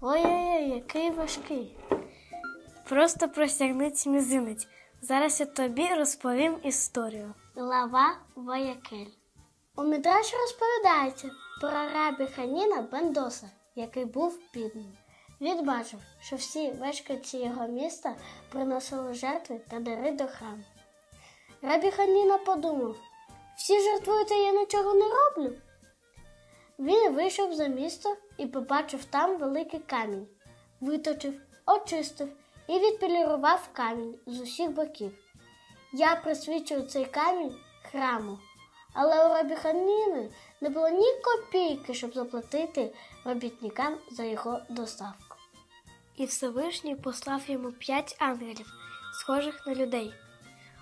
Ой-ой-ой, який важкий. Просто простягніть мізинець. Зараз я тобі розповім історію. Глава Воякель. У Мідраші розповідається про рабі Ханіна Бендоса, який був бідним. Він бачив, що всі мешканці його міста приносили жертви та дари до храму. Рабі Ханіна подумав: всі жертвують, а я нічого не роблю. Він вийшов за місто і побачив там великий камінь, виточив, очистив і відполірував камінь з усіх боків. Я присвічую цей камінь храму, але у рабі Ханіни не було ні копійки, щоб заплатити робітникам за його доставку. І Всевишній послав йому п'ять ангелів, схожих на людей.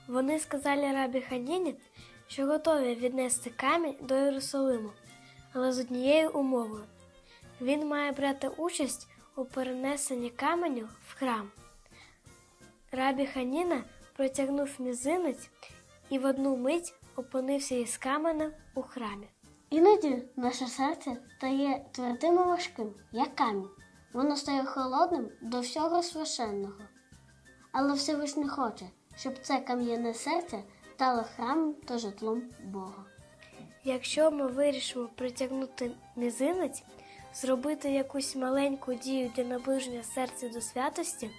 Вони сказали рабі Ханіні, що готові віднести камінь до Єрусалиму, але з однією умовою. Він має брати участь у перенесенні каменю в храм. Рабі Ханіна протягнув мізинець і в одну мить опинився із каменем у храмі. Іноді наше серце стає твердим і важким, як камінь. Воно стає холодним до всього священного. Але Всевишній хоче, щоб це кам'яне серце стало храмом та житлом Бога. Якщо ми вирішимо притягнути мізинець, зробити якусь маленьку дію для наближення серця до святості,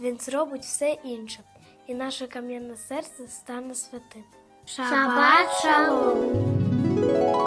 він зробить все інше, і наше кам'яне серце стане святим. Шабат шалом!